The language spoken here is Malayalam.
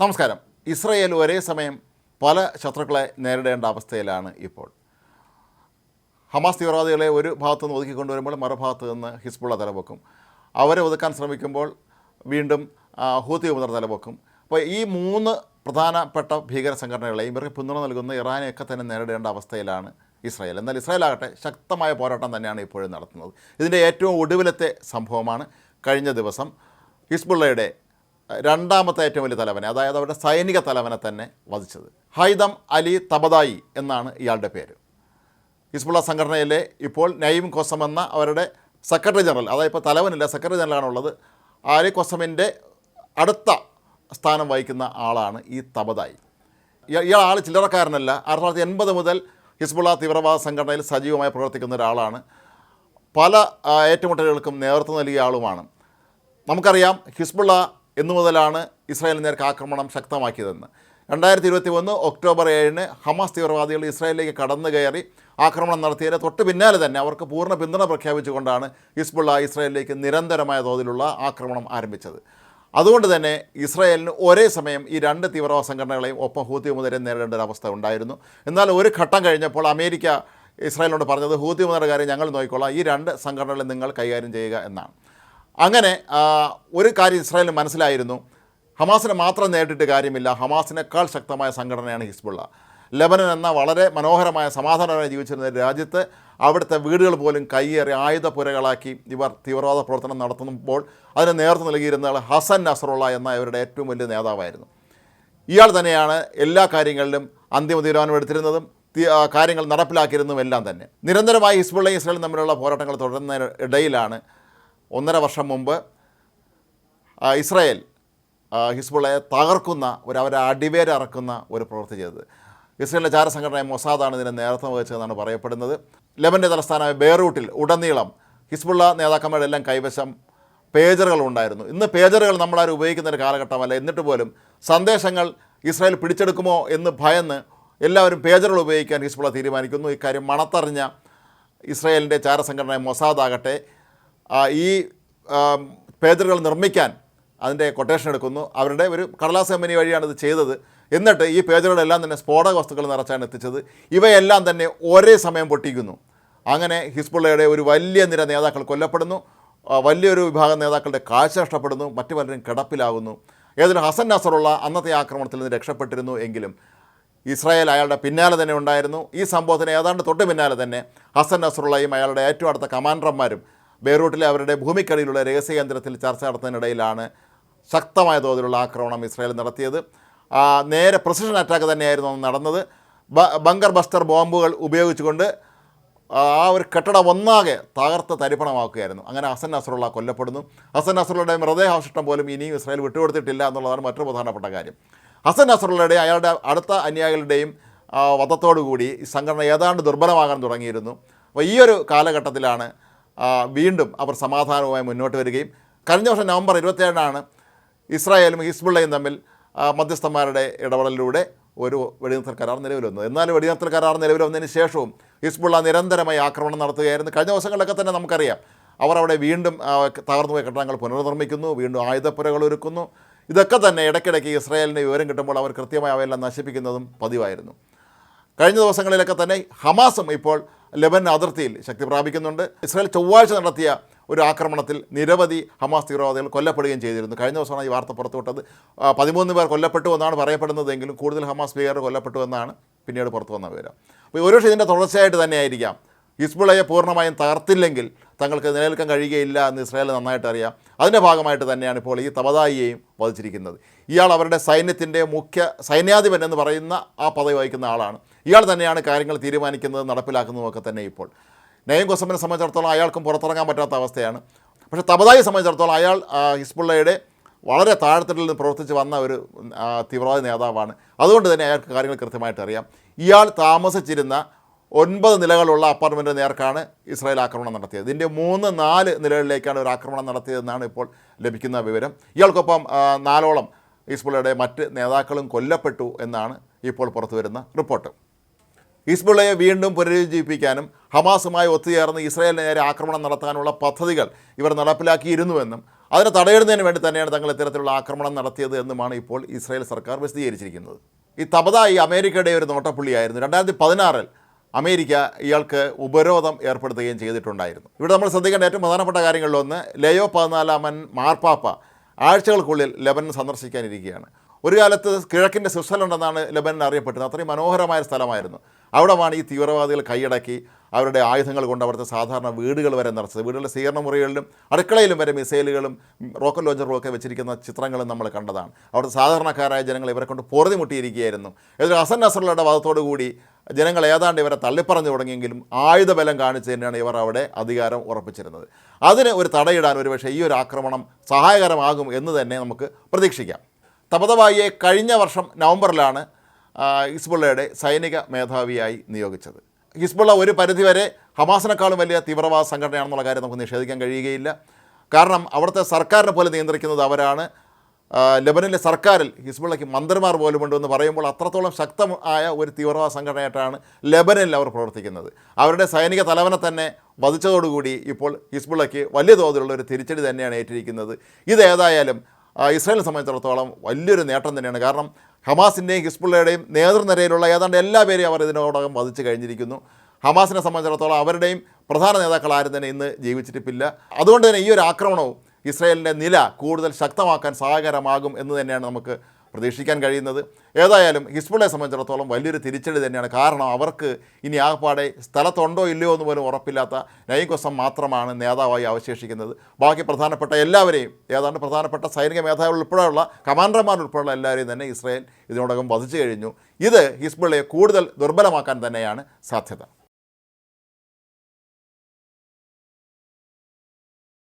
നമസ്കാരം. ഇസ്രയേൽ ഒരേ സമയം പല ശത്രുക്കളെ നേരിടേണ്ട അവസ്ഥയിലാണ് ഇപ്പോൾ. ഹമാസ് തീവ്രവാദികളെ ഒരു ഭാഗത്തു നിന്ന് ഒതുക്കിക്കൊണ്ടുവരുമ്പോൾ മറുഭാഗത്ത് നിന്ന് ഹിസ്ബുള്ള തലവെക്കും അവരെ ഒതുക്കാൻ ശ്രമിക്കുമ്പോൾ വീണ്ടും ഹൂത്തി ഉമർ തലവെക്കും അപ്പോൾ ഈ മൂന്ന് പ്രധാനപ്പെട്ട ഭീകര സംഘടനകളെയും ഇവർക്ക് പിന്തുണ നൽകുന്ന ഇറാനെയൊക്കെ തന്നെ നേരിടേണ്ട അവസ്ഥയിലാണ് ഇസ്രായേൽ. എന്നാൽ ഇസ്രായേൽ ആകട്ടെ ശക്തമായ പോരാട്ടം തന്നെയാണ് ഇപ്പോഴും നടത്തുന്നത്. ഇതിന്റെ ഏറ്റവും ഒടുവിലത്തെ സംഭവമാണ് കഴിഞ്ഞ ദിവസം ഹിസ്ബുള്ളയുടെ രണ്ടാമത്തെ ഏറ്റവും വലിയ തലവനെ അതായത് അവരുടെ സൈനിക തലവനെ തന്നെ വധിച്ചത്. ഹൈദം അലി തബദായി എന്നാണ് ഇയാളുടെ പേര്. ഹിസ്ബുള്ള സംഘടനയിലെ ഇപ്പോൾ നയീം കൊസം എന്ന അവരുടെ സെക്രട്ടറി ജനറൽ അതായത് ഇപ്പോൾ തലവനില്ല സെക്രട്ടറി ജനറലാണുള്ളത്. അലി കൊസമിന്റെ അടുത്ത സ്ഥാനം വഹിക്കുന്ന ആളാണ് ഈ തബദായി ഇയാൾ ആൾ ചില്ലറക്കാരനല്ല. ആയിരത്തി തൊള്ളായിരത്തി എൺപത് മുതൽ ഹിസ്ബുള്ള തീവ്രവാദ സംഘടനയിൽ സജീവമായി പ്രവർത്തിക്കുന്ന ഒരാളാണ്. പല ഏറ്റുമുട്ടലുകൾക്കും നേതൃത്വം നൽകിയ ആളുമാണ്. നമുക്കറിയാം ഹിസ്ബുള്ള എന്നു മുതലാണ് ഇസ്രായേലിന് നേർക്ക് ആക്രമണം ശക്തമാക്കിയതെന്ന്. രണ്ടായിരത്തി ഇരുപത്തി ഒന്ന് ഒക്ടോബർ ഏഴിന് ഹമാസ് തീവ്രവാദികൾ ഇസ്രായേലിലേക്ക് കടന്നു കയറി ആക്രമണം നടത്തിയതിന് തൊട്ട് പിന്നാലെ തന്നെ അവർക്ക് പൂർണ പിന്തുണ പ്രഖ്യാപിച്ചുകൊണ്ടാണ് ഹിസ്ബുള്ള ഇസ്രായേലിലേക്ക് നിരന്തരമായ തോതിലുള്ള ആക്രമണം ആരംഭിച്ചത്. അതുകൊണ്ട് തന്നെ ഇസ്രായേലിന് ഒരേ സമയം ഈ രണ്ട് തീവ്രവാദ സംഘടനകളെയും ഒപ്പം ഹൂത്തി മുതരെ നേരിടേണ്ട ഒരു അവസ്ഥ ഉണ്ടായിരുന്നു. എന്നാൽ ഒരു ഘട്ടം കഴിഞ്ഞപ്പോൾ അമേരിക്ക ഇസ്രായേലിനോട് പറഞ്ഞത് ഹൂത്തി മുതലുകാരെ ഞങ്ങൾ നോക്കിക്കൊള്ളാം ഈ രണ്ട് സംഘടനകളെ നിങ്ങൾ കൈകാര്യം ചെയ്യുക എന്നാണ്. അങ്ങനെ ഒരു കാര്യം ഇസ്രായേലിന് മനസ്സിലായിരുന്നു. ഹമാസിനെ മാത്രം നേരിട്ടിട്ട് കാര്യമില്ല. ഹമാസിനേക്കാൾ ശക്തമായ സംഘടനയാണ് ഹിസ്ബുള്ള. ലബനൻ എന്ന വളരെ മനോഹരമായ സമാധാനപരമായി ജീവിച്ചിരുന്ന രാജ്യത്ത് അവിടുത്തെ വീടുകൾ പോലും കയ്യേറി ആയുധപുരകളാക്കി ഇവർ തീവ്രവാദ പ്രവർത്തനം നടത്തുമ്പോൾ അതിന് നേതൃത്വം നൽകിയിരുന്ന ഹസൻ നസറുള്ള എന്ന ഇവരുടെ ഏറ്റവും വലിയ നേതാവായിരുന്നു. ഇയാൾ തന്നെയാണ് എല്ലാ കാര്യങ്ങളിലും അന്തിമ തീരുമാനമെടുത്തിരുന്നതും കാര്യങ്ങൾ നടപ്പിലാക്കിയിരുന്നതും എല്ലാം തന്നെ. നിരന്തരമായി ഹിസ്ബുള്ളയും ഇസ്രായേലും തമ്മിലുള്ള പോരാട്ടങ്ങൾ തുടരുന്ന ഇടയിലാണ് ഒന്നര വർഷം മുമ്പ് ഇസ്രായേൽ ഹിസ്ബുള്ളയെ തകർക്കുന്ന ഒരു അവരെ അടിവേരറക്കുന്ന ഒരു പ്രവൃത്തി ചെയ്തത്. ഇസ്രയേലിന്റെ ചാരസംഘടനയായ മൊസാദാണ് ഇതിനെ നേതൃത്വം വഹിച്ചതെന്നാണ് പറയപ്പെടുന്നത്. ലെബന്റെ തലസ്ഥാനമായ ബേറൂട്ടിൽ ഉടനീളം ഹിസ്ബുള്ള നേതാക്കന്മാരുടെ എല്ലാം കൈവശം പേജറുകൾ ഉണ്ടായിരുന്നു. ഇന്ന് പേജറുകൾ നമ്മളാരും ഉപയോഗിക്കുന്ന ഒരു കാലഘട്ടമല്ല. എന്നിട്ട് പോലും സന്ദേശങ്ങൾ ഇസ്രായേൽ പിടിച്ചെടുക്കുമോ എന്ന് ഭയന്ന് എല്ലാവരും പേജറുകൾ ഉപയോഗിക്കാൻ ഹിസ്ബുള്ള തീരുമാനിക്കുന്നു. ഇക്കാര്യം മണത്തറിഞ്ഞ ഇസ്രായേലിന്റെ ചാരസംഘടനയായ മൊസാദ് ആകട്ടെ ആ, ഈ പേജറുകൾ നിർമ്മിക്കാൻ അതിന്റെ കൊട്ടേഷൻ എടുക്കുന്നു. അവരുടെ ഒരു കടലാസ് കമ്പനി വഴിയാണ് ഇത് ചെയ്തത്. എന്നിട്ട് ഈ പേജറുകളെല്ലാം തന്നെ സ്ഫോടക വസ്തുക്കൾ നിറച്ചാണ് എത്തിച്ചത്. ഇവയെല്ലാം തന്നെ ഒരേ സമയം പൊട്ടിക്കുന്നു. അങ്ങനെ ഹിസ്ബുള്ളയുടെ ഒരു വലിയ നിര നേതാക്കൾ കൊല്ലപ്പെടുന്നു. വലിയൊരു വിഭാഗം നേതാക്കളുടെ കാഴ്ച നഷ്ടപ്പെടുന്നു. മറ്റു പലരും കിടപ്പിലാകുന്നു. ഏതൊരു ഹസൻ നസറുള്ള അന്നത്തെ ആക്രമണത്തിൽ നിന്ന് രക്ഷപ്പെട്ടിരുന്നു എങ്കിലും ഇസ്രായേൽ അയാളുടെ പിന്നാലെ തന്നെ ഉണ്ടായിരുന്നു. ഈ സംഭവത്തിന് ഏതാണ്ട് തൊട്ട് പിന്നാലെ തന്നെ ഹസൻ നസറുള്ളയും അയാളുടെ ഏറ്റവും അടുത്ത കമാൻഡർമാരും ബെയ്റൂട്ടിലെ അവരുടെ ഭൂമിക്കടിയിലുള്ള രഹസ്യ കേന്ദ്രത്തിൽ ചർച്ച നടത്തുന്നതിനിടയിലാണ് ശക്തമായ തോതിലുള്ള ആക്രമണം ഇസ്രായേൽ നടത്തിയത്. നേരെ പ്രസിഷൻ അറ്റാക്ക് തന്നെയായിരുന്നു നടന്നത്. ബങ്കർ ബസ്റ്റർ ബോംബുകൾ ഉപയോഗിച്ചുകൊണ്ട് ആ ഒരു കെട്ടിടം ഒന്നാകെ തകർത്ത് തരിപ്പണമാക്കുകയായിരുന്നു. അങ്ങനെ ഹസൻ നസറുള്ള കൊല്ലപ്പെടുന്നു. ഹസൻ നസറുള്ളയുടെ മൃതദേഹാവശിഷ്ടം പോലും ഇനിയും ഇസ്രായേൽ വിട്ടുകൊടുത്തിട്ടില്ല എന്നുള്ളതാണ് മറ്റൊരു പ്രധാനപ്പെട്ട കാര്യം. ഹസൻ നസറുള്ളയുടെ അയാളുടെ അടുത്ത അനുയായികളുടെയും വധത്തോടുകൂടി ഈ സംഘടന ഏതാണ്ട് ദുർബലമാകാൻ തുടങ്ങിയിരുന്നു. അപ്പോൾ ഈ ഒരു കാലഘട്ടത്തിലാണ് വീണ്ടും അവർ സമാധാനവുമായി മുന്നോട്ട് വരികയും കഴിഞ്ഞ വർഷം നവംബർ ഇരുപത്തിയേഴാണ് ഇസ്രായേലും ഹിസ്ബുള്ളയും തമ്മിൽ മധ്യസ്ഥന്മാരുടെ ഇടപെടലിലൂടെ ഒരു വെടിനിർത്തൽ കരാർ നിലവിൽ വന്നത് എന്നാൽ വെടിനിർത്തൽ കരാർ നിലവിൽ വന്നതിന് ശേഷവും ഹിസ്ബുള്ള നിരന്തരമായി ആക്രമണം നടത്തുകയായിരുന്നു. കഴിഞ്ഞ ദിവസങ്ങളിലൊക്കെ തന്നെ നമുക്കറിയാം അവർ അവിടെ വീണ്ടും തകർന്നുപോയ കെട്ടിടങ്ങൾ പുനർനിർമ്മിക്കുന്നു വീണ്ടും ആയുധപ്പുരകൾ ഒരുക്കുന്നു. ഇതൊക്കെ തന്നെ ഇടയ്ക്കിടയ്ക്ക് ഇസ്രായേലിന് വിവരം കിട്ടുമ്പോൾ അവർ കൃത്യമായി അവയെല്ലാം നശിപ്പിക്കുന്നതും പതിവായിരുന്നു. കഴിഞ്ഞ ദിവസങ്ങളിലൊക്കെ തന്നെ ഹമാസും ഇപ്പോൾ ലെബൻ അതിർത്തിയിൽ ശക്തി പ്രാപിക്കുന്നുണ്ട്. ഇസ്രായേൽ ചൊവ്വാഴ്ച നടത്തിയ ഒരു ആക്രമണത്തിൽ നിരവധി ഹമാസ് തീവ്രവാദികൾ കൊല്ലപ്പെടുകയും ചെയ്തിരുന്നു. കഴിഞ്ഞ ദിവസമാണ് ഈ വാർത്ത പുറത്തുവിട്ടത്. പതിമൂന്ന് പേർ കൊല്ലപ്പെട്ടു എന്നാണ് പറയപ്പെടുന്നതെങ്കിലും കൂടുതൽ ഹമാസ് ഭീകരർ കൊല്ലപ്പെട്ടു എന്നാണ് പിന്നീട് പുറത്തു വന്ന വിവരം. അപ്പോൾ ഒരുപക്ഷെ ഇതിന്റെ തുടർച്ചയായിട്ട് തന്നെയായിരിക്കാം. ഹിസ്ബുളയെ പൂർണമായും തകർത്തില്ലെങ്കിൽ തങ്ങൾക്ക് നിലനിൽക്കാൻ കഴിയുകയില്ല എന്ന് ഇസ്രായേൽ നന്നായിട്ട് അറിയാം. അതിന്റെ ഭാഗമായിട്ട് തന്നെയാണ് ഇപ്പോൾ ഈ തബദായിയെയും വധിച്ചിരിക്കുന്നത്. ഇയാൾ അവരുടെ സൈന്യത്തിന്റെ മുഖ്യ സൈന്യാധിപൻ എന്ന് പറയുന്ന ആ പദവി വഹിക്കുന്ന ആളാണ്. ഇയാൾ തന്നെയാണ് കാര്യങ്ങൾ തീരുമാനിക്കുന്നത് നടപ്പിലാക്കുന്നതുമൊക്കെ തന്നെ ഇപ്പോൾ. നയം കൊസമിനെ സംബന്ധിച്ചിടത്തോളം അയാൾക്കും പുറത്തിറങ്ങാൻ പറ്റാത്ത അവസ്ഥയാണ്. പക്ഷേ തബദായി സംബന്ധിച്ചിടത്തോളം അയാൾ ഹിസ്ബുള്ളയുടെ വളരെ താഴെത്തട്ടിൽ നിന്ന് പ്രവർത്തിച്ച് വന്ന ഒരു തീവ്രവാദി നേതാവാണ്. അതുകൊണ്ട് തന്നെ അയാൾക്ക് കാര്യങ്ങൾ കൃത്യമായിട്ട് അറിയാം. ഇയാൾ താമസിച്ചിരുന്ന ഒൻപത് നിലകളുള്ള അപ്പാർട്ട്മെന്റ് നേർക്കാണ് ഇസ്രായേൽ ആക്രമണം നടത്തിയത്. ഇതിന്റെ മൂന്ന് നാല് നിലകളിലേക്കാണ് ഒരു ആക്രമണം നടത്തിയതെന്നാണ് ഇപ്പോൾ ലഭിക്കുന്ന വിവരം. ഇയാൾക്കൊപ്പം നാലോളം ഹിസ്ബുള്ളയുടെ മറ്റ് നേതാക്കളും കൊല്ലപ്പെട്ടു എന്നാണ് ഇപ്പോൾ പുറത്തു വരുന്ന റിപ്പോർട്ട്. ഹിസ്ബുള്ളയെ വീണ്ടും പുനരുജ്ജീവിപ്പിക്കാനും ഹമാസുമായി ഒത്തുചേർന്ന് ഇസ്രായേലിന് നേരെ ആക്രമണം നടത്താനുള്ള പദ്ധതികൾ ഇവർ നടപ്പിലാക്കിയിരുന്നുവെന്നും അതിനെ തടയിടുന്നതിന് വേണ്ടി തന്നെയാണ് തങ്ങൾ ഇത്തരത്തിലുള്ള ആക്രമണം നടത്തിയത് എന്നുമാണ് ഇപ്പോൾ ഇസ്രായേൽ സർക്കാർ വിശദീകരിച്ചിരിക്കുന്നത്. ഈ തബത ഈ അമേരിക്കയുടെ ഒരു നോട്ടപ്പുള്ളിയായിരുന്നു. രണ്ടായിരത്തി പതിനാറിൽ അമേരിക്ക ഇയാൾക്ക് ഉപരോധം ഏർപ്പെടുത്തുകയും ചെയ്തിട്ടുണ്ടായിരുന്നു. ഇവിടെ നമ്മൾ ശ്രദ്ധിക്കേണ്ട ഏറ്റവും പ്രധാനപ്പെട്ട കാര്യങ്ങളിലൊന്ന് ലയോ പതിനാലാമൻ മാർപ്പാപ്പ ആഴ്ചകൾക്കുള്ളിൽ ലെബനൻ സന്ദർശിക്കാനിരിക്കുകയാണ്. ഒരു കാലത്ത് കിഴക്കിന്റെ സ്വിറ്റ്സർലൻഡ് എന്നാണ് ലെബനൻ അറിയപ്പെട്ടത്. അത്രയും മനോഹരമായ സ്ഥലമായിരുന്നു. അവിടെയാണ് ഈ തീവ്രവാദികൾ കൈയടക്കി അവരുടെ ആയുധങ്ങൾ കൊണ്ട് അവിടുത്തെ സാധാരണ വീടുകൾ വരെ നിറച്ചത്. വീടുകളുടെ സ്വീകരണ മുറികളിലും അടുക്കളയിലും വരെ മിസൈലുകളും റോക്കറ്റ് ലോഞ്ചറും ഒക്കെ വെച്ചിരിക്കുന്ന ചിത്രങ്ങളും നമ്മൾ കണ്ടതാണ്. അവിടുത്തെ സാധാരണക്കാരായ ജനങ്ങൾ ഇവരെ കൊണ്ട് പൊറുതിമുട്ടിയിരിക്കുകയായിരുന്നു. ഇതിൽ ഹസൻ നസറുള്ളയുടെ വാദത്തോടു കൂടി ജനങ്ങൾ ഏതാണ്ട് ഇവരെ തള്ളിപ്പറഞ്ഞു തുടങ്ങിയെങ്കിലും ആയുധബലം കാണിച്ചു തന്നെയാണ് ഇവർ അവിടെ അധികാരം ഉറപ്പിച്ചിരുന്നത്. അതിന് ഒരു തടയിടാൻ ഒരുപക്ഷെ ഈ ഒരു ആക്രമണം സഹായകരമാകും എന്ന് തന്നെ നമുക്ക് പ്രതീക്ഷിക്കാം. തപതവായിയെ കഴിഞ്ഞ വർഷം നവംബറിലാണ് ഹിസ്ബുള്ളയുടെ സൈനിക മേധാവിയായി നിയോഗിച്ചത്. ഹിസ്ബുള്ള ഒരു പരിധിവരെ ഹമാസിനേക്കാളും വലിയ തീവ്രവാദ സംഘടനയാണെന്നുള്ള കാര്യം നമുക്ക് നിഷേധിക്കാൻ കഴിയുകയില്ല. കാരണം അവിടുത്തെ സർക്കാരിനെ പോലെ നിയന്ത്രിക്കുന്നത് അവരാണ്. ലബനിലെ സർക്കാരിൽ ഹിസ്ബുള്ളയ്ക്ക് മന്ത്രിമാർ പോലുമുണ്ട് എന്ന് പറയുമ്പോൾ അത്രത്തോളം ശക്തമായ ഒരു തീവ്രവാദ സംഘടനയായിട്ടാണ് ലബനിൽ അവർ പ്രവർത്തിക്കുന്നത്. അവരുടെ സൈനിക തലവനെ തന്നെ വധിച്ചതോടുകൂടി ഇപ്പോൾ ഹിസ്ബുള്ളയ്ക്ക് വലിയ തോതിലുള്ള ഒരു തിരിച്ചടി തന്നെയാണ് ഏറ്റിരിക്കുന്നത് ഇതേതായാലും ആ, ഇസ്രായേലിനെ സംബന്ധിച്ചിടത്തോളം വലിയൊരു നേട്ടം തന്നെയാണ്. കാരണം ഹമാസിന്റെയും ഹിസ്ബുള്ളയുടെയും നേതൃനിരയിലുള്ള ഏതാണ്ട് എല്ലാ പേരെയും അവർ ഇതിനോടകം വധിച്ചു കഴിഞ്ഞിരിക്കുന്നു. ഹമാസിനെ സംബന്ധിച്ചിടത്തോളം അവരുടെയും പ്രധാന നേതാക്കൾ ആരും തന്നെ ഇന്ന് ജീവിച്ചിട്ടില്ല അതുകൊണ്ട് തന്നെ ഈ ഒരു ആക്രമണവും ഇസ്രയേലിന്റെ നില കൂടുതൽ ശക്തമാക്കാൻ സഹായകരമാകും എന്ന് തന്നെയാണ് നമുക്ക് പ്രതീക്ഷിക്കാൻ കഴിയുന്നത്. ഏതായാലും ഹിസ്ബുള്ളയെ സംബന്ധിച്ചിടത്തോളം വലിയൊരു തിരിച്ചടി തന്നെയാണ്. കാരണം അവർക്ക് ഇനി ആകപ്പാടെ സ്ഥലത്തുണ്ടോ ഇല്ലയോ എന്ന് പോലും ഉറപ്പില്ലാത്ത നയിക്കൊസം മാത്രമാണ് നേതാവായി അവശേഷിക്കുന്നത്. ബാക്കി പ്രധാനപ്പെട്ട എല്ലാവരെയും ഏതാണ്ട് പ്രധാനപ്പെട്ട സൈനിക മേധാവികൾ ഉൾപ്പെടെയുള്ള കമാൻഡർമാർ ഉൾപ്പെടെയുള്ള എല്ലാവരെയും തന്നെ ഇസ്രായേൽ ഇതിനോടകം വധിച്ചു കഴിഞ്ഞു. ഇത് ഹിസ്ബുള്ളയെ കൂടുതൽ ദുർബലമാക്കാൻ തന്നെയാണ് സാധ്യത.